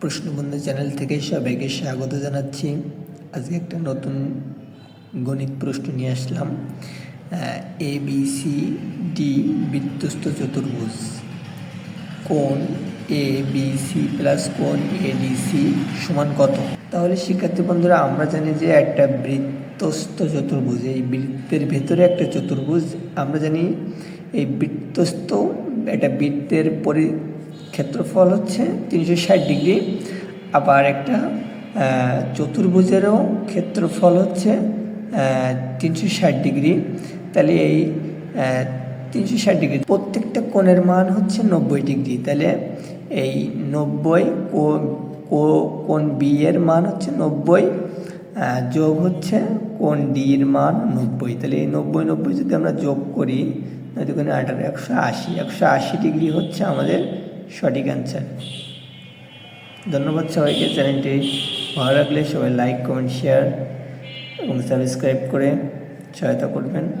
প্রশ্নবন্ধু channel থেকে সবাইকে স্বাগত জানাচ্ছি। আজকে একটা নতুন গণিত প্রশ্ন নিয়ে আসলাম। এ বি সি ডি বৃত্তস্থ চতুর্ভুজ। কোন এ বি সি প্লাস কোন এ ডি সি সমান কত? তাহলে শিক্ষার্থী বন্ধুরা, আমরা জানি যে একটা বৃত্তস্থ চতুর্ভুজ, এই বৃত্তের ভেতরে একটা চতুর্ভুজ, আমরা জানি এই বৃত্তস্থ একটা বৃত্তের পরি ক্ষেত্রফল হচ্ছে তিনশো ষাট ডিগ্রি। আবার একটা চতুর্ভুজেরও ক্ষেত্রফল হচ্ছে তিনশো ষাট ডিগ্রি। তাহলে এই তিনশো ষাট ডিগ্রি, প্রত্যেকটা কোণের মান হচ্ছে নব্বই ডিগ্রি। তাহলে এই নব্বই কোণ বি এর মান হচ্ছে নব্বই যোগ হচ্ছে কোণ ডি এর মান নব্বই। তাহলে এই নব্বই নব্বই যদি আমরা যোগ করি নয় আঠারো একশো আশি। একশো আশি ডিগ্রি হচ্ছে আমাদের সঠিক অ্যান্সার ধন্যবাদ সবাইকে, চ্যানেলটি ভালো লাগলে সবাই লাইক কমেন্ট শেয়ার এবং সাবস্ক্রাইব করে সহায়তা করবেন।